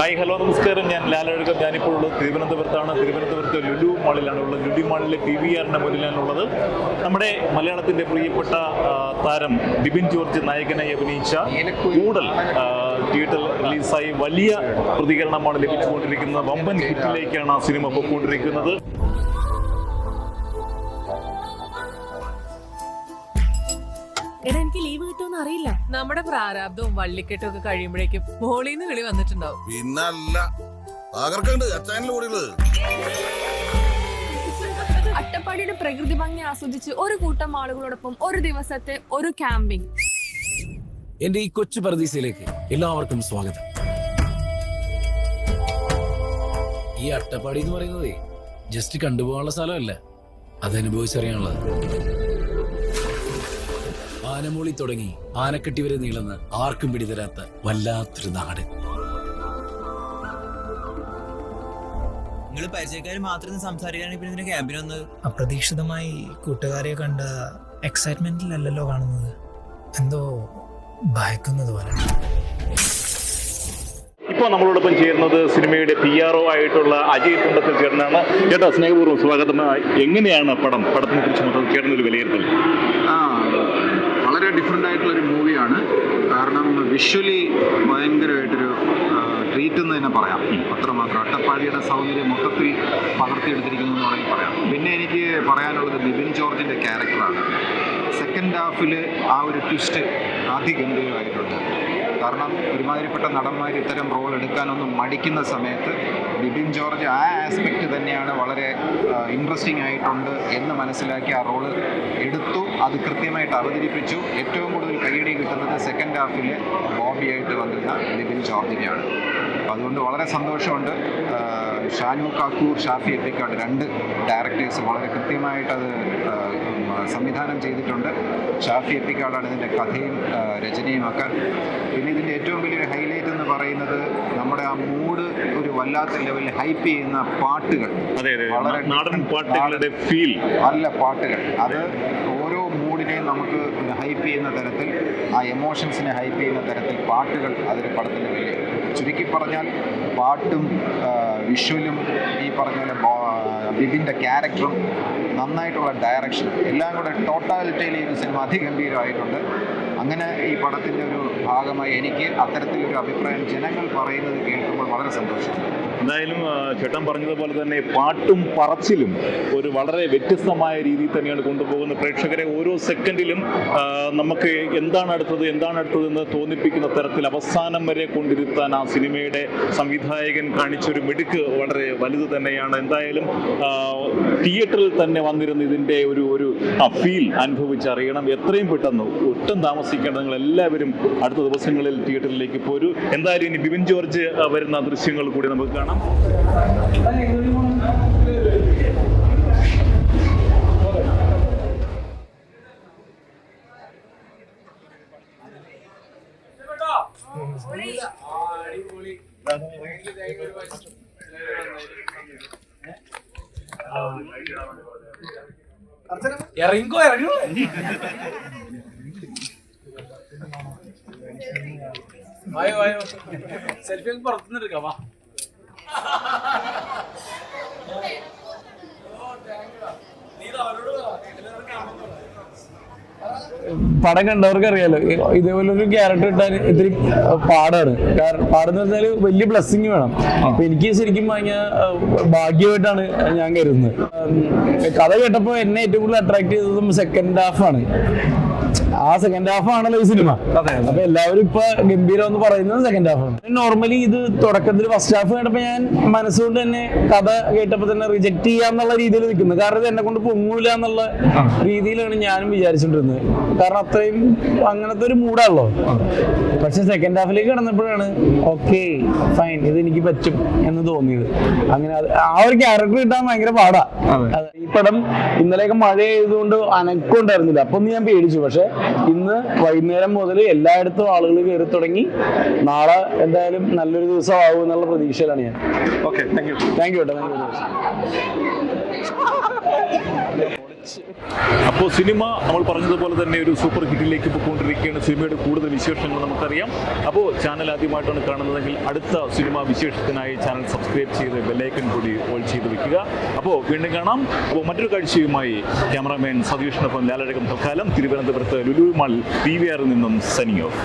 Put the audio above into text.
Hi hello നമസ്കാരം. ഞാൻ ലാലഴകം ഞാനിപ്പോൾ ഉള്ളത് തിരുവനന്തപുരത്താണ്. തിരുവനന്തപുരത്ത് ലുലു മാളിലാണ് ഉള്ളത്. ലുലു മാളിലെ പി വി ആറിന്റെ മുന്നിലാണുള്ളത് നമ്മുടെ മലയാളത്തിന്റെ പ്രിയപ്പെട്ട താരം ബിബിൻ ജോർജ് നായകനായി അഭിനയിച്ച കൂടൽ തിയേറ്ററിൽ റിലീസായി വലിയ പ്രതികരണമാണ് ലഭിച്ചുകൊണ്ടിരിക്കുന്നത്. വമ്പൻ ഹിറ്റിലേക്കാണ് ആ സിനിമ പോയിക്കൊണ്ടിരിക്കുന്നത് എടാ എനിക്ക് ലീവ് കിട്ടുമെന്ന് അറിയില്ല. നമ്മുടെ പ്രാരാബ്ദവും വള്ളിക്കെട്ടും ഒക്കെ കഴിയുമ്പോഴേക്കും മോളിന്ന് വിളി വന്നിട്ടുണ്ടാവും. പിന്നല്ല. തകർക്കണ്ട് അച്ചായനിൽ കൂടിയുള്ളത് അട്ടപ്പാടിയുടെ പ്രകൃതി ഭംഗി ആസ്വദിച്ച് ഒരു കൂട്ടം ആളുകളോടൊപ്പം ഒരു ദിവസത്തെ ഒരു ക്യാമ്പിംഗ്. എന്റെ ഈ കൊച്ചു പ്രതീക്ഷയിലേക്ക് എല്ലാവർക്കും സ്വാഗതം. ഈ അട്ടപ്പാടി എന്ന് പറയുന്നത് ജസ്റ്റ് കണ്ടുപോകാനുള്ള സ്ഥലമല്ല. അത് അനുഭവിച്ചറിയാനുള്ളത് ആനമൂളി തുടങ്ങി ആനക്കെട്ടി വരെ നീളുന്ന ആർക്കും പിടിതരാത്ത വല്ലാത്തൊരു നാട്. നിങ്ങൾ പരിചയക്കാർ മാത്രം സംസാരിക്കുകയാണെങ്കിൽ പിന്നെ ക്യാമ്പിന് അപ്രതീക്ഷിതമായി കൂട്ടുകാരെ കണ്ട എക്സൈറ്റ്മെന്റിലല്ലല്ലോ കാണുന്നത്. എന്തോ ഭയക്കുന്നത് പോലെ. ഇപ്പോൾ നമ്മളോടൊപ്പം ചേരുന്നത് സിനിമയുടെ പി ആർ ഒ ആയിട്ടുള്ള അജയ് കുണ്ടത്തിൽ ചേർന്നാണ് ചേട്ടാ സ്നേഹപൂർവം സ്വാഗതം. എങ്ങനെയാണ് പടം? പടത്തിനെ കുറിച്ച് മൊത്തം ചേട്ടനൊരു വിലയിരുത്തൽ. ആ വളരെ ഡിഫറെന്റ് ആയിട്ടുള്ളൊരു മൂവിയാണ് കാരണം വിഷ്വലി ഭയങ്കരമായിട്ടൊരു ട്രീറ്റ് എന്ന് തന്നെ പറയാം. അത്രമാത്രം അട്ടപ്പാടിയുടെ സൗന്ദര്യം മൊത്തത്തിൽ പകർത്തിയെടുത്തിരിക്കുന്നു എന്ന് വേണമെങ്കിൽ പറയാം. പിന്നെ എനിക്ക് പറയാനുള്ളത് ബിബിൻ ജോർജിന്റെ ക്യാരക്ടറാണ് സെക്കൻഡ് ഹാഫിൽ ആ ഒരു ട്വിസ്റ്റ് അതിഗംഭീരമായിട്ടുണ്ട് കാരണം ഒരുമാതിരിപ്പെട്ട നടന്മാർ ഇത്തരം റോൾ എടുക്കാനൊന്നും മടിക്കുന്ന സമയത്ത് ബിബിൻ ജോർജ് ആ ആസ്പെക്റ്റ് തന്നെയാണ് വളരെ ഇൻട്രസ്റ്റിംഗ് ആയിട്ടുണ്ട് എന്ന് മനസ്സിലാക്കി ആ റോൾ എടുത്തു. അത് കൃത്യമായിട്ട് അവതരിപ്പിച്ചു. ഏറ്റവും കൂടുതൽ കൈയടി കിട്ടുന്നത് സെക്കൻഡ് ഹാഫിൽ ബോബിയായിട്ട് വന്നിരുന്ന ബിബിൻ ജോർജിനെയാണ്. അതുകൊണ്ട് വളരെ സന്തോഷമുണ്ട്. ഷാനു കാക്കൂർ ഷാഫി എപ്പിക്കാട് രണ്ട് ഡയറക്ടേഴ്സ് വളരെ കൃത്യമായിട്ട് അത് ആ, ഉം, സംവിധാനം ചെയ്തിട്ടുണ്ട്. ഷാഫി എപ്പിക്കാടാണ് ഇതിന്റെ കഥയും രചനയും ഒക്കെ പിന്നെ ഇതിന്റെ ഏറ്റവും വലിയൊരു ഹൈലൈറ്റ് എന്ന് പറയുന്നത് നമ്മുടെ ആ മൂഡ് ഒരു വല്ലാത്ത ലെവലിൽ ഹൈപ്പ് ചെയ്യുന്ന പാട്ടുകൾ. വളരെ നാടൻ പാട്ടുകളുടെ ഫീൽ നല്ല പാട്ടുകൾ. അത് ഓരോ മൂഡിനെയും നമുക്ക് ഹൈപ്പ് ചെയ്യുന്ന തരത്തിൽ ആ എമോഷൻസിനെ ഹൈപ്പ് ചെയ്യുന്ന തരത്തിൽ പാട്ടുകൾ അതിന് പടത്തിന്റെ വലിയ ചുരുക്കി പറഞ്ഞാൽ പാട്ടും വിഷ്വലും ഈ പറഞ്ഞ പോലെ ബിബിന്റെ ക്യാരക്ടറും നന്നായിട്ടുള്ള ഡയറക്ഷൻ എല്ലാം കൂടെ ടോട്ടാലിറ്റിയിൽ ഈ ഒരു സിനിമ അതിഗംഭീരമായിട്ടുണ്ട്. അങ്ങനെ ഈ പടത്തിന്റെ ഒരു ഭാഗമായി എനിക്ക് അത്തരത്തിലൊരു അഭിപ്രായം ജനങ്ങൾ പറയുന്നത് കേൾക്കുമ്പോൾ വളരെ സന്തോഷം. എന്തായാലും ചേട്ടൻ പറഞ്ഞതുപോലെ തന്നെ പാട്ടും പറച്ചിലും ഒരു വളരെ വ്യത്യസ്തമായ രീതിയിൽ തന്നെയാണ് കൊണ്ടുപോകുന്നത്. പ്രേക്ഷകരെ ഓരോ സെക്കൻഡിലും നമുക്ക് എന്താണ് അടുത്തത് എന്താണ് അടുത്തത് എന്ന് തോന്നിപ്പിക്കുന്ന തരത്തിൽ അവസാനം വരെ കൊണ്ടിരുത്താൻ ആ സിനിമയുടെ സംവിധായകൻ കാണിച്ചൊരു മിടുക്ക് വളരെ വലുത് തന്നെയാണ്. എന്തായാലും തിയേറ്ററിൽ തന്നെ വന്നിരുന്ന ഇതിന്റെ ഒരു ഒരു ഫീൽ അനുഭവിച്ചറിയണം. എത്രയും പെട്ടെന്ന് ഒട്ടും താമസിക്കേണ്ട നിങ്ങൾ എല്ലാവരും അടുത്ത ദിവസങ്ങളിൽ തിയേറ്ററിലേക്ക് പോരൂ. എന്തായാലും ഇനി ബിബിൻ ജോർജ് വരുന്ന ദൃശ്യങ്ങൾ കൂടി നമുക്ക് കാണാം. ഇറങ്ങിക്കോ ഇറങ്ങോ. വായോ വായോ. സെൽഫി പുറത്തുനിന്ന് എടുക്കാം വാ. പടം കണ്ടവർക്ക് അറിയാലോ. ഇതേപോലെ ഒരു ക്യാരക്ടർ കിട്ടാൻ ഇത്തിരി പാടാണ്. കാരണം പാടെന്ന് പറഞ്ഞാൽ വലിയ ബ്ലെസ്സിങ് വേണം. അപ്പൊ എനിക്ക് ശരിക്കും ഭയങ്കര ഭാഗ്യമായിട്ടാണ് ഞാൻ കരുതുന്നത്. കഥ കേട്ടപ്പോൾ എന്നെ ഏറ്റവും കൂടുതൽ അട്രാക്ട് ചെയ്തതും സെക്കൻഡ് ഹാഫ് ആണ്. ആ സെക്കൻഡ് ഹാഫ് ആണല്ലോ ഈ സിനിമ അപ്പൊ എല്ലാവരും ഇപ്പൊ ഗംഭീരം എന്ന് പറയുന്നത് സെക്കൻഡ് ഹാഫ് ആണ്. നോർമലി ഇത് തുടക്കത്തിൽ ഫസ്റ്റ് ഹാഫ് കേട്ടപ്പോ ഞാൻ മനസ്സുകൊണ്ട് തന്നെ കഥ കേട്ടപ്പോ തന്നെ റിജക്ട് ചെയ്യാന്നുള്ള രീതിയിൽ നിൽക്കുന്നത് കാരണം ഇത് എന്നെ കൊണ്ട് പൊങ്ങൂല എന്നുള്ള രീതിയിലാണ് ഞാനും വിചാരിച്ചിട്ടിരുന്നത് കാരണം അത്രയും അങ്ങനത്തെ ഒരു മൂഡാണല്ലോ. പക്ഷെ സെക്കൻഡ് ഹാഫിലേക്ക് കടന്നപ്പോഴാണ് ഓക്കെ ഫൈൻ ഇത് എനിക്ക് പറ്റും എന്ന് തോന്നിയത്. അങ്ങനെ ആ ഒരു ക്യാരക്ടർ കിട്ടാൻ ഭയങ്കര പാടാ. ഈ പടം ഇന്നലെയൊക്കെ മഴ ആയതുകൊണ്ട് അനക്കം ഉണ്ടായിരുന്നില്ല. അപ്പൊ ഞാൻ പേടിച്ചു. പക്ഷെ ഇന്ന് വൈകുന്നേരം മുതൽ എല്ലായിടത്തും ആളുകൾ കയറി തുടങ്ങി. നാളെ എന്തായാലും നല്ലൊരു ദിവസം ആവും എന്നുള്ള പ്രതീക്ഷയിലാണ് ഞാൻ. Okay thank you thank you കേട്ടോ താങ്ക് യു അപ്പോൾ സിനിമ നമ്മൾ പറഞ്ഞതുപോലെ തന്നെ ഒരു സൂപ്പർ ഹിറ്റിലേക്ക് പോയിക്കൊണ്ടിരിക്കുകയാണ് സിനിമയുടെ കൂടുതൽ വിശേഷങ്ങൾ നമുക്കറിയാം. അപ്പോൾ ചാനൽ ആദ്യമായിട്ടാണ് കാണുന്നതെങ്കിൽ അടുത്ത സിനിമ വിശേഷത്തിനായി ചാനൽ സബ്സ്ക്രൈബ് ചെയ്ത് ബെല്ലൈക്കൺ കൂടി ഓൾ ചെയ്ത് വെക്കുക. അപ്പോൾ വീണ്ടും കാണാം. അപ്പോൾ മറ്റൊരു കാഴ്ചയുമായി ക്യാമറാമാൻ സതീഷിനൊപ്പം ലാലഴകം തൽക്കാലം. തിരുവനന്തപുരത്ത് ലുലു മാൾ പി വി ആറിൽ നിന്നും സനി ഓഫ്